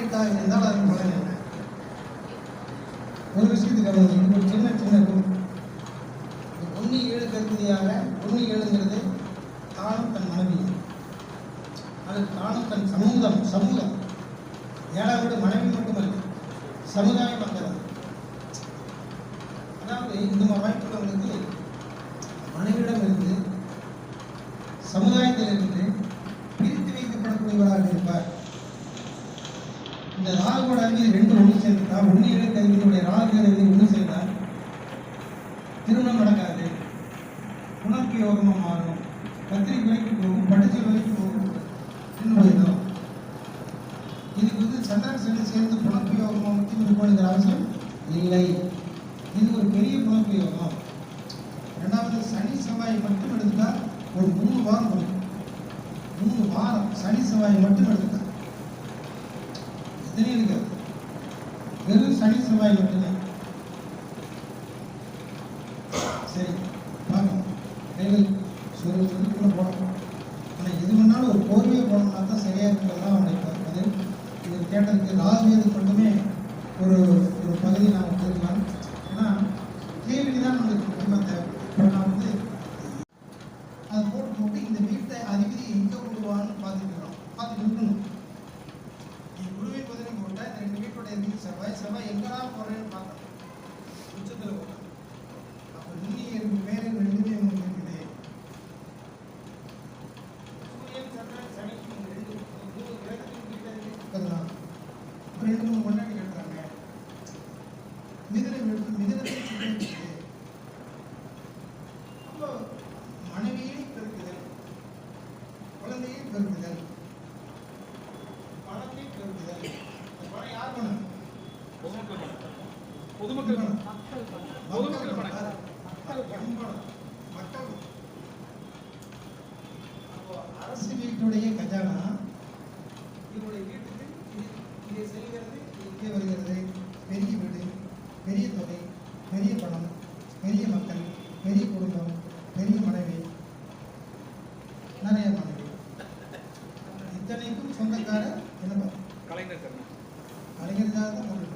மாறிட்டாய் என்றால் அதன் பலன் என்ன ஒரு விஷயத்துக்கு கவனிங்க ஒரு சின்ன சின்ன குரூப் ஒன்று ஏழு கருதியாக ஒன்று ஏழுங்கிறது தானும் தன் மனைவி. அது தானும் தன் சமூகம் சமூகம். ஏழாம் வீடு மனைவி மட்டுமல்ல சமுதாயம் அங்கதான் அதாவது இந்த மாதிரி வாய்ப்புள்ளவங்களுக்கு மனைவியிடம் இருந்து சமுதாயத்தில் இருந்து பிரித்து வைக்கப்படக்கூடியவராக இந்த ராகுவோட அங்கே ரெண்டு ஒன்று சேர்ந்துட்டா ஒன்று ஏழு கல்வியினுடைய ராகு ஒன்று சேர்ந்தால் திருமணம் நடக்காது. உணர்வு யோகமாக மாறும். கத்திரி வரைக்கும் போகும் பட்டுச்சல் வரைக்கும் போகும். இன்னும் இதுக்கு வந்து சந்திரன் சனி சேர்ந்து புணப்பு யோகமாக மட்டும் இருக்கணுங்கிற அவசியம் இல்லை. இது ஒரு பெரிய புணப்பு யோகம் ரெண்டாவது சனி செவ்வாய் மட்டும் எடுத்துட்டா ஒரு மூணு வாரம் கொடுக்கும். மூணு வாரம் சனி செவ்வாய் மட்டும் எடுத்துட்டா. தெரியுதுங்க. வெறும் சனி செவ்வாய் மட்டுமே சரி வாங்க. கைகள் சொல்லி போடணும் ஆனால் எது வேணாலும் ஒரு கோர்வையை போனோம்னா தான் சரியாக இருக்கிறதா அவனுடைய அது இது கேட்டதுக்கு ராகுவேது மட்டுமே ஒரு ஒரு பகுதி நாம் தெரிஞ்சுக்கலாம் ஏன்னா கேள்வி தான் நம்மளுக்கு முக்கியமாக தேவை. ரெண்டு செவ்வாய் செவ்வாய் எங்கடா போடுறேன்னு பார்க்கணும். உச்சத்தில் போட்டேன் அப்போ நீ எனக்கு மேலே ரெண்டுமே உங்களுக்கு இருக்குது சூரியன் சந்திரன் சனி பொதுமக்கள் பணம். பொதுமக்கள் பணம். மக்கள் பணம் அரசு வீட்டுடைய கஜானா இவருடைய வீட்டுக்கு இது- செல்கிறது இங்கே வருகிறது பெரிய வீடு பெரிய தொகை பெரிய பணம் பெரிய மக்கள் பெரிய குடும்பம் பெரிய மனைவி நிறைய மனைவி இத்தனைக்கும் சொந்தக்காரர் என்ன கலைஞர் கருணை கலைஞருக்காக தான் கொண்டு